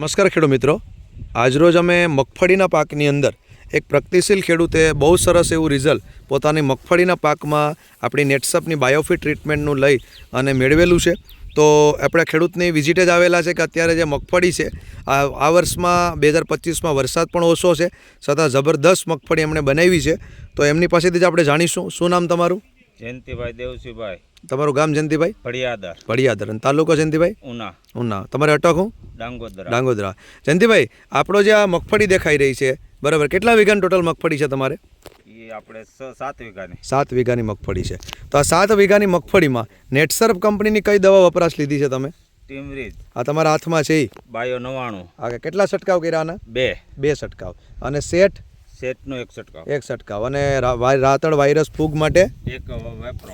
નમસ્કાર ખેડૂત મિત્રો. આજરોજ અમે મગફળીના પાકની અંદર એક પ્રગતિશીલ ખેડૂતે બહુ સરસ એવું રિઝલ્ટ પોતાની મગફળીના પાકમાં આપણી નેટસપની બાયોફિટ ટ્રીટમેન્ટનું લઈ અને મેળવેલું છે. તો આપણે ખેડૂતની વિઝિટે જ આવેલા છે કે અત્યારે જે મગફળી છે આ વર્ષમાં બે હજાર પચીસમાં વરસાદ પણ ઓછો છે. છતાં જબરદસ્ત મગફળી એમણે બનાવી છે. તો એમની પાસેથી જ આપણે જાણીશું. શું નામ તમારું? જયંતિભાઈ દેવસિંહભાઈ તમારું ગામ જયંતિભાઈ? ભડિયાદર ભડિયાદર અને તાલુકો જયંતિભાઈ? ઉના. ઉના. તમારે અટક હું? ડાંગોદરા. ડાંગોદરા. જયંતિભાઈ આપણો જે આ મગફળી દેખાઈ રહી છે બરાબર કેટલા વીઘાની ટોટલ મગફળી છે તમારે? એ આપણે સાત વીઘાની. સાત વીઘાની મગફળી છે. તો આ સાત વીઘાની મગફળીમાં નેટસર્ફ કંપનીની કઈ દવા વપરાશ લીધી છે તમે? ટીમરીજ. આ તમારા હાથમાં છે બાયો નવાણું આ કેટલા છંટકાવ કર્યા આના? બે. બે છંટકાવ. અને સેટ સેટનો એક છંટકાવ. એક છંટકાવ. અને રાતળ વાયરસ ફૂગ માટે એક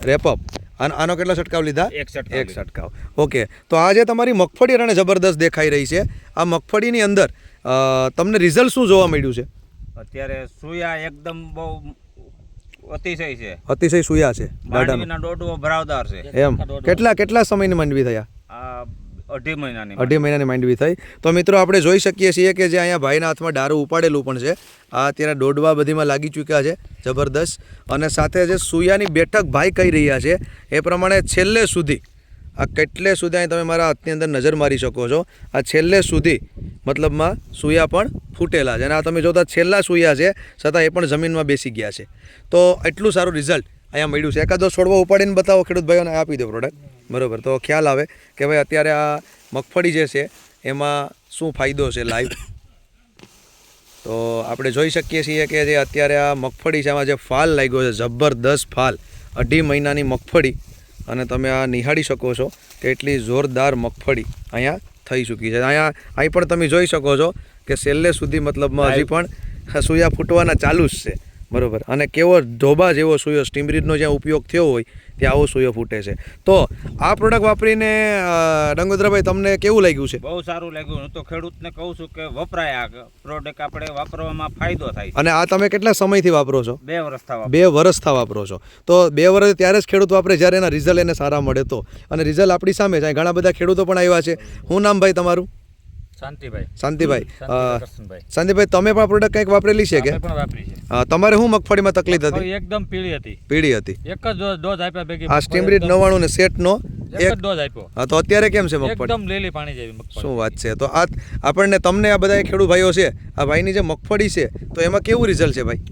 રેપઅપ અને આનો કેટલા છંટકાવ લીધા? એક છંટકાવ એક છંટકાવ. ઓકે. તો આજે તમારી મગફળી અને જબરદસ્ત દેખાઈ રહી છે આ મગફળીની અંદર તમને રિઝલ્ટ શું જોવા મળ્યું છે? અત્યારે સુયા એકદમ બહુ અતિશય છે. અતિશય સુયા છે દાડાનો. દોડવો ભરાવદાર છે. એમ. કેટલા કેટલા સમયની માંડવી થયા? અઢી મહિનાની અઢી મહિનાની માંડવી થઈ. તો મિત્રો આપણે જોઈ શકીએ છીએ કે જે અહીંયા ભાઈના હાથમાં દારૂ ઉપાડેલું પણ છે. આ અત્યારે દોડવા બધીમાં લાગી ચૂક્યા છે જબરદસ્ત. અને સાથે જે સુયાની બેઠક ભાઈ કહી રહ્યા છે એ પ્રમાણે છેલ્લે સુધી આ કેટલે સુધી અહીં તમે મારા હાથની અંદર નજર મારી શકો છો આ છેલ્લે સુધી મતલબમાં સુયા પણ ફૂટેલા છે. અને આ તમે જોતા છેલ્લા સુયા છે છતાં એ પણ જમીનમાં બેસી ગયા છે. તો એટલું સારું રિઝલ્ટ અહીંયા મળ્યું છે. એકાદો છોડવો ઉપાડીને બતાવો ખેડૂત ભાઈઓને આપી દો પ્રોડક્ટ બરોબર. તો ખ્યાલ આવે કે ભાઈ અત્યારે આ મગફળી જે છે એમાં શું ફાયદો છે લાઈવ તો આપણે જોઈ શકીએ છીએ કે જે અત્યારે આ મગફળી છે એમાં જે ફાલ લાગ્યો છે જબરદસ્ત ફાલ. અઢી મહિનાની મગફળી. અને તમે આ નિહાળી શકો છો કે એટલી જોરદાર મગફળી અહીંયા થઈ ચૂકી છે. અહીંયા અહીં પણ તમે જોઈ શકો છો કે છેલ્લે સુધી મતલબમાં હજી પણ સૂયા ફૂટવાના ચાલુ જ છે. બરોબર. અને કેવો ધોબા જેવો સુયો સ્ટીમરીડનો જ્યાં ઉપયોગ થયો હોય ત્યાં આવો સોયો ફૂટે છે. તો આ પ્રોડક્ટ વાપરીને ડંગોદરાભાઈ તમને કેવું લાગ્યું છે? બહુ સારું લાગ્યું. હું તો ખેડૂતને કહું છું કે વપરાય આ પ્રોડક્ટ આપણે વાપરવામાં ફાયદો થાય અને આ તમે કેટલા સમયથી વાપરો છો? બે વર્ષ થવા બે વર્ષથી વાપરો છો. તો બે વર્ષ ત્યારે જ ખેડૂત વાપરે જ્યારે એના રિઝલ્ટ એને સારા મળે તો. અને રિઝલ્ટ આપણી સામે જાય ઘણા બધા ખેડૂતો પણ આવ્યા છે. હું નામ ભાઈ તમારું? શાંતિભાઈ. શાંતિભાઈ શાંતિભાઈ તમે પણ પ્રોડક્ટ કંઈક વાપરેલી છે કે? પણ વાપરી છે. તમારે શું મગફળીમાં તકલીફ હતી? એકદમ પીળી હતી. પીળી હતી. એક જ ડોઝ ડોઝ આપ્યા ભેગી આ સ્ટીમરીડ નવાણું ને સેટનો એક ડોઝ આપ્યો. તો અત્યારે કેમ છે મગફળી? એકદમ લીલી પાણી જેવી મગફળી. શું વાત છે? તો આ આપણને તમને આ બધા ખેડૂત ભાઈઓ છે આ ભાઈની જે મગફળી છે તો એમાં કેવું રિઝલ્ટ છે ભાઈ?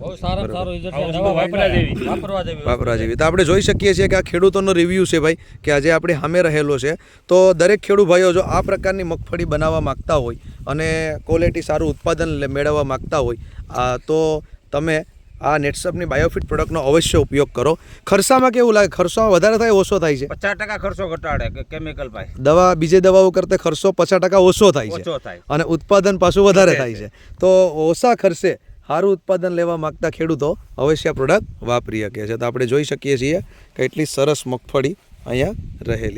બહુ સારા સારું રિઝલ્ટ છે. વાપરવા જેવી. વાપરવા જેવી વાપરવા જેવી. તો આપણે જોઈ શકીએ છીએ કે આ ખેડૂતોનો રિવ્યૂ છે ભાઈ કે આજે આપણે સામે રહેલો છે. તો દરેક ખેડૂત ભાઈઓ જો આ પ્રકારની મગફળી બનાવવા માગતા હોય અને ક્વોલિટી સારું ઉત્પાદન મેળવવા માગતા હોય આ તો તમે આ નેટસપની બાયોફિટ પ્રોડક્ટનો અવશ્ય ઉપયોગ કરો. ખર્ચામાં કેવું લાગે? ખર્ચામાં વધારે થાય ઓછો થાય છે. પચાસ ટકા ખર્ચો ઘટાડે કેમિકલ ભાઈ દવા બીજી દવાઓ કરતાં ખર્ચો પચાસ ટકા ઓછો થાય છે. અને ઉત્પાદન પાછું વધારે થાય છે. તો ઓછા ખર્ચે સારું ઉત્પાદન લેવા માગતા ખેડૂતો અવશ્ય પ્રોડક્ટ વાપરી શકે છે. તો આપણે જોઈ શકીએ છીએ કે એટલી સરસ મગફળી અહીંયા રહેલી